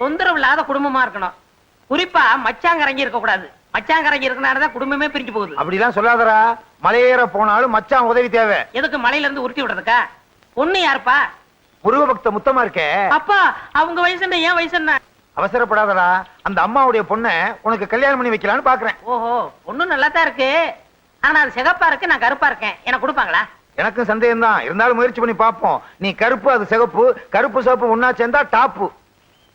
தொந்தரவு இல்லாத குடும்பமா இருக்கணும். குறிப்பா மச்சாங்கரங்கி இருக்க கூடாது மச்சாங்கரங்கி இருக்கனாலதான் குடும்பமே பிரிஞ்சு போகுது. அப்படிலாம் சொல்லாதடா. மலையேற போனாலும் மச்சான் உதவி தேவை. எதுக்கு மலையில இருந்து உருட்டி விடுறதுக்கா? பொண்ணு யாருப்பா? முருக பக்த முத்தமா இருக்கே. அப்பா அவங்க வயசு என்ன ஏன் வயசு என்ன? அவசரப்படாதடா. அந்த அம்மாவுடைய பொண்ணை உனக்கு கல்யாணம் பண்ணி வைக்கலான்னு பாக்குறேன். ஓஹோ பொண்ணு நல்லா தான் இருக்கு. ஆனா அது சிகப்பா இருக்கு நான் கருப்பா இருக்கேன். எனக்கு கொடுப்பாங்களா? எனக்கும் சந்தேகம் தான் இருந்தாலும் முயற்சி பண்ணி பார்ப்போம். நீ கருப்பு அது சிகப்பு. கருப்பு சிவப்பு ஒன்னா சேர்ந்தா டாப்பு.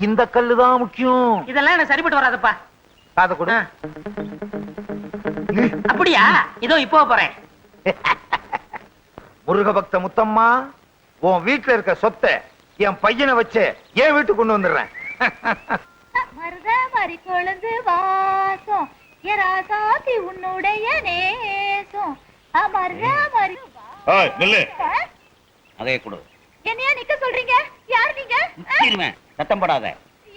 இந்த கல்லு தான் முக்கியம். இதெல்லாம் எனக்கு சரிப்பட்டு வராதுப்பா. காதை கொடு. அப்படியா? இதோ இப்போ போறேன். முருக பக்த முத்தம்மா உன் வீட்டுல இருக்க சொத்தை என் பையனை வச்சு என் வீட்டுக்கு கொண்டு வந்துடுறேன். மருத மறி கொழுந்து வாசம். எராசாத்தி உன்னுடைய நேசம். ஏய், நில்லு. நகையை கொடு. என்னையா நிக்க சொல்றீங்க? யார் நீங்க? முச்சிருவேன் சத்தம் படாத.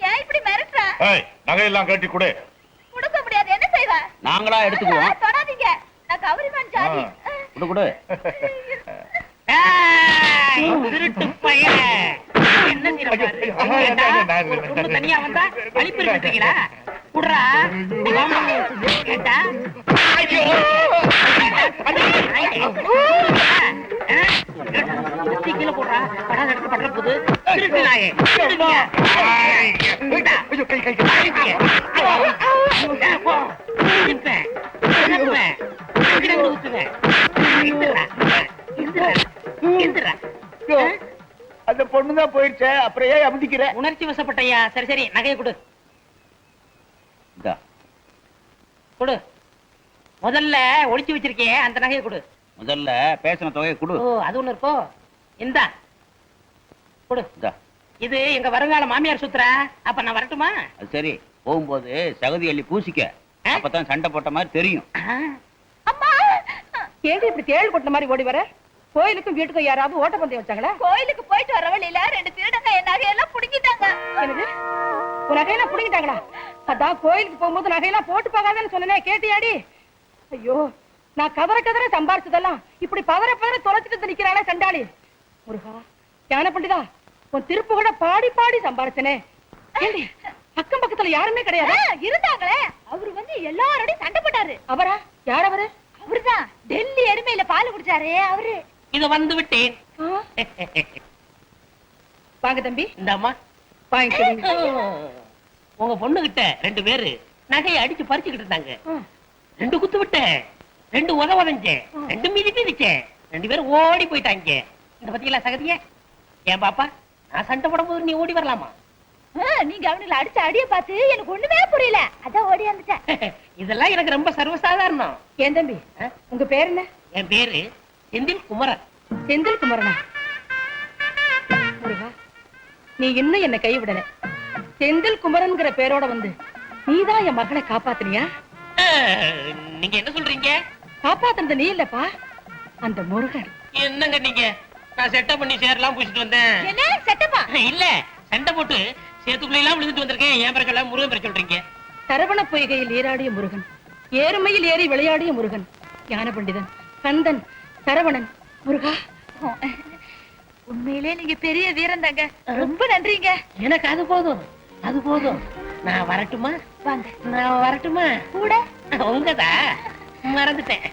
ஏன் இப்படி மிரட்டுற? ஏய் நகையெல்லாம் கட்டி கொடு. கொடுக்க முடியாது. என்ன செய்வ? நாங்களா எடுத்துக்குவோம். தொடாதீங்க. நான் கௌரிமான் ஜாதி. கொடு. கொடு ஏய், திருட்டு பையன். என்ன. ஐயோ, தனியா வந்தா வலிப்பு இருக்கீங்களா குடுறா வாமா. ஏண்டா? ஏ, போ. இழுப்பேன். இழுப்பேன். அங்கிட்டு அங்கிட்டு ஊத்துவேன். இந்துடுறா. இந்துடுறா. இந்துடுறா. ஆ? அந்த பொண்ணுதான் போயிடுச்சே. அப்புறம் ஏன் அமுதிக்கிற? உணர்ச்சி வசப்பட்டையா? சரி சரி. நகையை கொடு. கொடு. முதல்ல ஒளிச்சு வச்சிருக்கியே அந்த நகையை கொடு. முதல்ல பேசின தொகையை கொடு. அது ஒண்ணு இருக்கோ? இந்தா. இது எங்க வருங்கால மாமியார் சுத்துற. அப்ப நான் வரட்டுமா? அது சரி. போகும்போது சகதி அள்ளி பூசிக்க. அப்பதான் சண்டை போட்ட மாதிரி தெரியும். ஏடி இப்படி தேள் கொட்ட மாதிரி ஓடி வர? கோயிலுக்கும் வீட்டுக்கும் யாராவது ஓட்டப்பந்தயம் வச்சாங்களா? கோயிலுக்கு போயிட்டு வர வழியில ரெண்டு திருடங்க என் நகையெல்லாம் புடுங்கிட்டாங்க. என்னது? உன் நகையெல்லாம் புடுங்கிட்டாங்களா? அதான் கோயிலுக்கு போகும்போது நகையெல்லாம் போட்டு போகாதன்னு சொன்னனே கேட்டியாடி? ஐயோ நான் கதற கதற சம்பாரிச்சதெல்லாம் இப்படி பதற பதற தொலைச்சிட்டு நிக்கிறாளே சண்டாளி. முருகா ஞான பண்டிதா உன் திருப்பு கூட பாடி பாடி சம்பாரிச்சனே. அக்கம் பக்கத்துல யாருமே கிடையாது? இருந்தாங்களே. அவரு வந்து எல்லாரோடையும் சண்டை போட்டாரு. அவரா? யார் அவரு? அவருதான். டெல்லி எருமையில பால் குடிச்சாரே அவரு. இது வந்து விட்டேன். வாங்க தம்பி. இந்த அம்மா வாங்கிக்கிறீங்க உங்க பொண்ணு கிட்ட ரெண்டு பேரு நகையை அடிச்சு பறிச்சுக்கிட்டு இருந்தாங்க. ரெண்டு குத்து விட்டேன். ரெண்டு உத உதஞ்சேன் ரெண்டு மிதி மிதிச்சேன். ரெண்டு பேரும் ஓடி போயிட்டாங்க. இந்த பத்தியெல்லாம் சகதிய. ஏன் பாப்பா? நான் சண்டை போடும்போது நீ ஓடி வரலாமா? நீங்க அவனுல அடிச்ச அடிய பார்த்து எனக்கு ஒண்ணுமே புரியல. அதான் ஓடி வந்துட்டேன். இதெல்லாம் எனக்கு ரொம்ப சர்வசாதாரணம். ஏன் தம்பி? உங்க பேர் என்ன? என் பேரு செந்தில் குமரன். செந்தில் குமரனா? நீ இன்னும் என்ன கைவிடல. செந்தில் குமரன்ங்கிற பேரோட வந்து நீதான் என் மகளை காப்பாத்துனியா? நீங்க என்ன சொல்றீங்க? காப்பாத்துனது நீ இல்லப்பா. அந்த முருகன். என்னங்க நீங்க? நான் செட்டப் பண்ணி சேரலாம் பூசிட்டு வந்தேன். என்ன? செட்டப்பா இல்ல சண்டை போட்டு சேத்துக்குள்ள எல்லாம் விழுந்துட்டு வந்திருக்கேன். ஏன் சொல்ல முருகன் பேர சொல்றீங்க. சரவண பொய்கையில் நீராடிய முருகன் ஏறுமையில் ஏறி விளையாடிய முருகன் ஞான பண்டிதன் கந்தன் சரவணன் முருகா. உண்மையிலே நீங்க பெரிய வீரன் தாங்க ரொம்ப நன்றிங்க. எனக்கு அது போதும் அது போதும். நான் வரட்டுமா? வாங்க. நான் வரட்டுமா? கூட. உங்கதா? மறந்துட்டேன்.